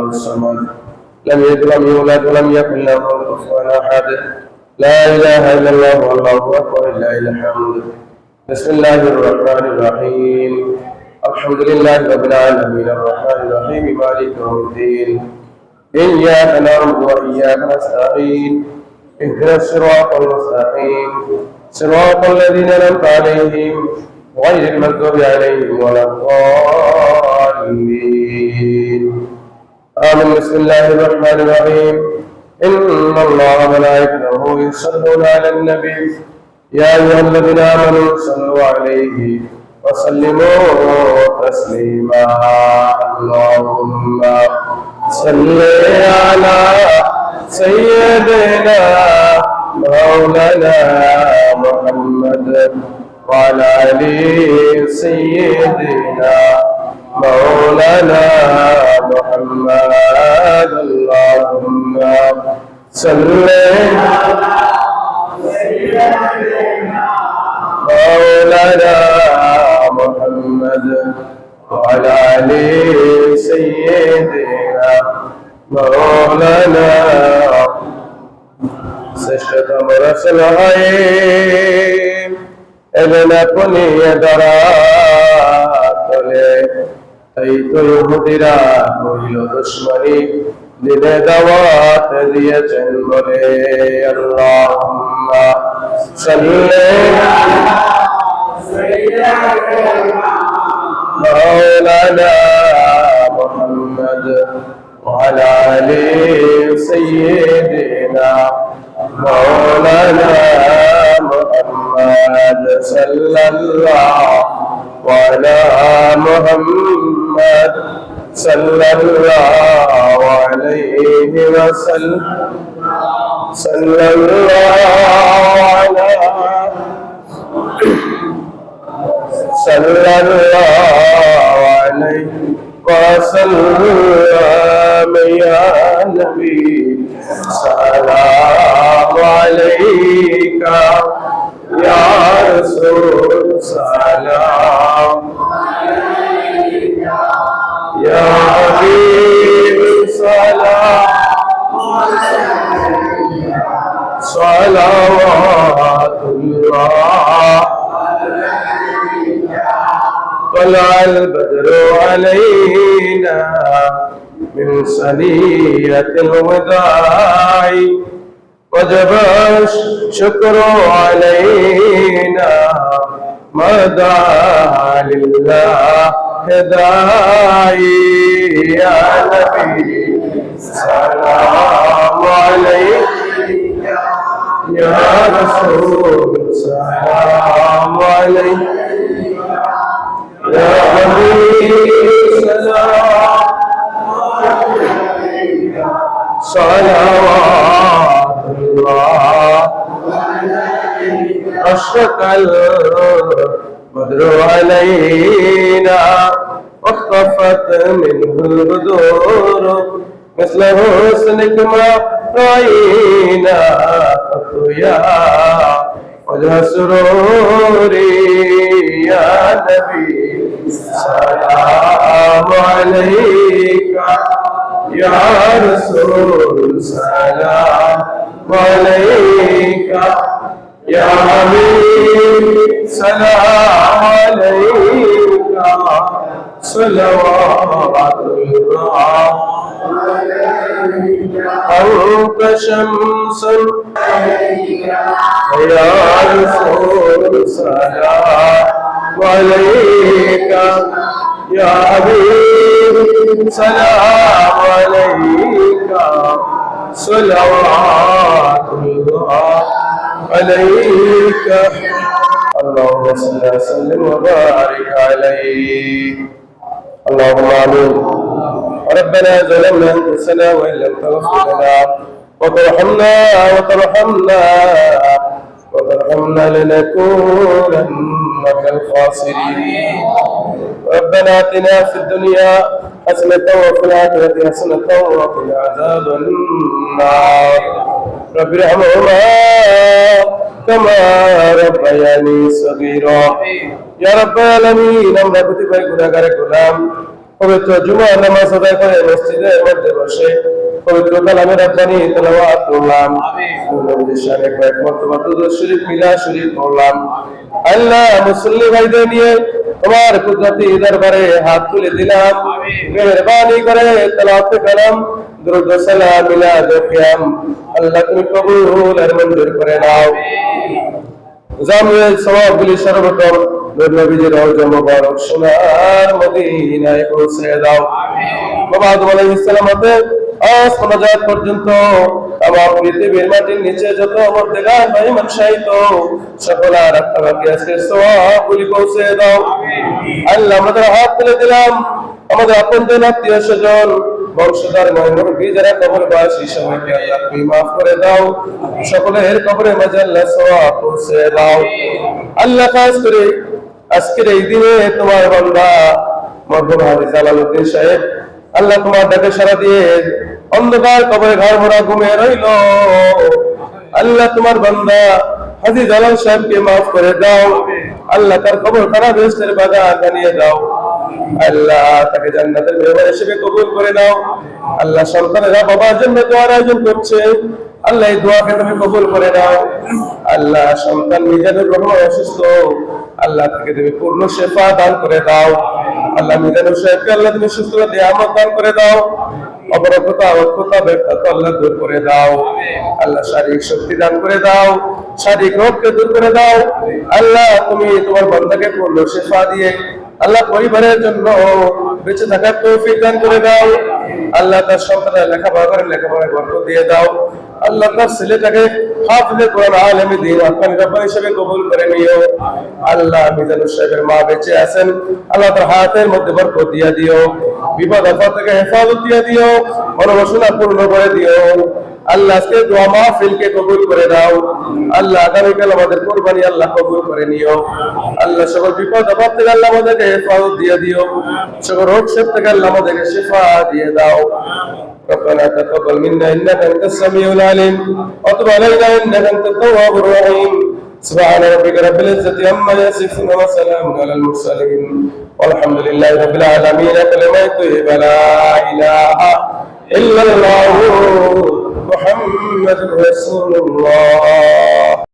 الله الصمد لم يلد ولم يولد ولم يكن له كفوا أحد. لا إله إلا الله والله أكبر لله الحمد بسم الله الرحمن الرحيم. الحمد لله رب العالمين. الرحمن الرحيم مالك يوم الدين. إياك نعبد وإياك نستعين. اهدنا الصراط المستقيم. صراط الذين أنعمت عليهم غير المغضوب عليهم ولا الضالين. آمين بسم الله الرحمن الرحيم. إن الله وملائكته يصلون على النبي. يا أيها الذين آمنوا صلوا عليه وسلموا تسليما. اللهم صل على سيدنا مولانا محمد وعلى آل سيدنا مولانا محمد اللهم صل مولانا محمد وعلى آل سيدنا مولانا. سشد مرسل عين ابن كني يدران তাই তো ইহুদিরা কহিল দুশ্মনী দিনে দাওয়াত দিয়েছেন বলে আল্লাহুম্মা সাল্লি مولانا محمد وعلى آل سيدنا مولانا محمد صلى الله وعلى محمد صلى الله عليه وسلم صلى الله على صلى الله عليه وسلم يا نبي سلام عليك يا رسول سلام يا حبيب سلام صلوات الله طلع البدر علينا من سنية الوداع وجب الشكر علينا ما دعا لله داعي يا نبي سلام عليك يا رسول سلام عليك يا حبيب أشرق البدر علينا واختفت منه البدور مثل حسنك ما رأينا يا وجه سروري يا نبي. سلام عليك يا رسول سلام عليك يا حبيب سلام عليك صلوات الله أنت شمس يا رسول سلام عليك يا حبيب سلام عليك صلوات الله عليك اللهم صل وسلم وبارك عليه. اللهم آمين. ربنا ظلمنا أنفسنا وإن لم تغفر لنا وترحمنا وترحمنا. وترحمنا لنكونن من الخاسرين ربنا اتنا في الدنيا حسنة وفي الآخرة حسنة وقنا عذاب النار رب ارحمهما كما ربياني صغيرا يا رب العالمين আমরা প্রতিভায় গুণাগারে গোলাম পবিত্র জুমা নামাজ আদায় করে মসজিদের মধ্যে বসে পবিত্র কালামে রাব্বানি তেলাওয়াত করলাম নবীর শানে কয়েক মর্তবা দুরূদ শরীফ মিলা শরীফ পড়লাম। আল্লাহ মুসল্লি ভাইদের নিয়ে তোমার কুদরতি দরবারে হাত তুলে দিলাম। মেহরবানি করে তেলাওয়াত কালাম দুরূদ সালাম মিলা দেখিয়াম আল্লাহ তুমি কবুল আর মঞ্জুর করে নাও। জামিয়াল সওয়াবগুলি নূর নবীজির রওজা মুবারক সোনার মদিনায় পৌঁছে দাও। বাবা আদম আলাইহিস সালাম পর্যন্ত আমার পৃথিবীর মাটির নিচে যত মর্দেগান ভাই মনসাইত সকল আর আপনাকে আজকে সওয়াবগুলি পৌঁছে দাও। আল্লাহ আমাদের হাত তুলে দিলাম। আমাদের আপনজন আত্মীয় স্বজন বংশধর মুরব্বী যারা কবর বাসী সবাইকে আল্লাহ তুমি মাফ করে দাও। সকলের কবরে মাঝে আল্লাহ পৌঁছে দাও। আল্লাহ খাস করে আজকের এই দিনে তোমার বান্দা মরহুম হাজি জালালউদ্দিন সাহেব আল্লাহ তোমার ডাকে সারা দিয়ে অন্ধকার কবরে ঘর ভরা ঘুমিয়ে রইল। আল্লাহ তোমার বান্দা হাজি জালাল সাহেবকে মাফ করে দাও। আল্লাহ তার কবর খারাপ বেহেশতের বাগান বানিয়ে দাও। আল্লাহ তাকে জান্নাতের মেহমান হিসেবে কবুল করে নাও। আল্লাহ সন্তানেরা বাবার জন্য দোয়ার আয়োজন করছে। আল্লাহ এই দোয়াকে তুমি কবুল করে নাও। আল্লাহ সন্তান মিজানুর রহমান অসুস্থ। আল্লাহ তাকে তুমি পূর্ণ শেফা দান করে দাও। আল্লাহ মিজানুর সাহেবকে আল্লাহ তুমি সুস্থতা দিয়ে আমদ দান করে দাও। অক্ষতা, ব্যর্থতা, আল্লাহ দূর করে দাও। আল্লাহ শারীরিক শক্তি দান করে দাও। শারীরিক রোগকে দূর করে দাও। আল্লাহ, তুমি তোমার বন্ধাকে পূর্ণ শেফা দিয়ে আল্লাহ পরিবারের জন্য বেঁচে থাকার তৌফিক দান করে দাও। আল্লাহ তার সন্তানের লেখাপড়া করে লেখাপড়ায় গর্ব দিয়ে দাও। আল্লাহ তার ছেলেটাকে হাফিজে কোরআন আলেমে দিন আপনার রব্বান হিসেবে কবুল করে নিও। আল্লাহ মিজানুর সাহেবের মা বেঁচে আছেন। আল্লাহ তার হাতের মধ্যে বরকত দিয়া দিও। বিপদ আপদ থেকে হেফাজত দিয়া দিও। মনোবাসনা পূর্ণ করে দিও। আল্লাহ আজকে দোয়া মাহফিলকে কবুল করে দাও আল্লাহ আগামীকাল আমাদের কোরবানি আল্লাহ কবুল করে নিও আল্লাহ সকল বিপদ আপদ থেকে আল্লাহ আমাদেরকে হেফাজত দিয়ে দিও সকল রোগ শেপ থেকে আল্লাহ আমাদেরকে শেফা দিয়ে দাও ربنا تقبل منا انك انت السميع العليم وتب علينا انك انت التواب الرحيم سبحان ربك رب العزه عما يصفون وسلام على المرسلين والحمد لله رب العالمين كلمه طيبه لا اله الا الله محمد رسول الله.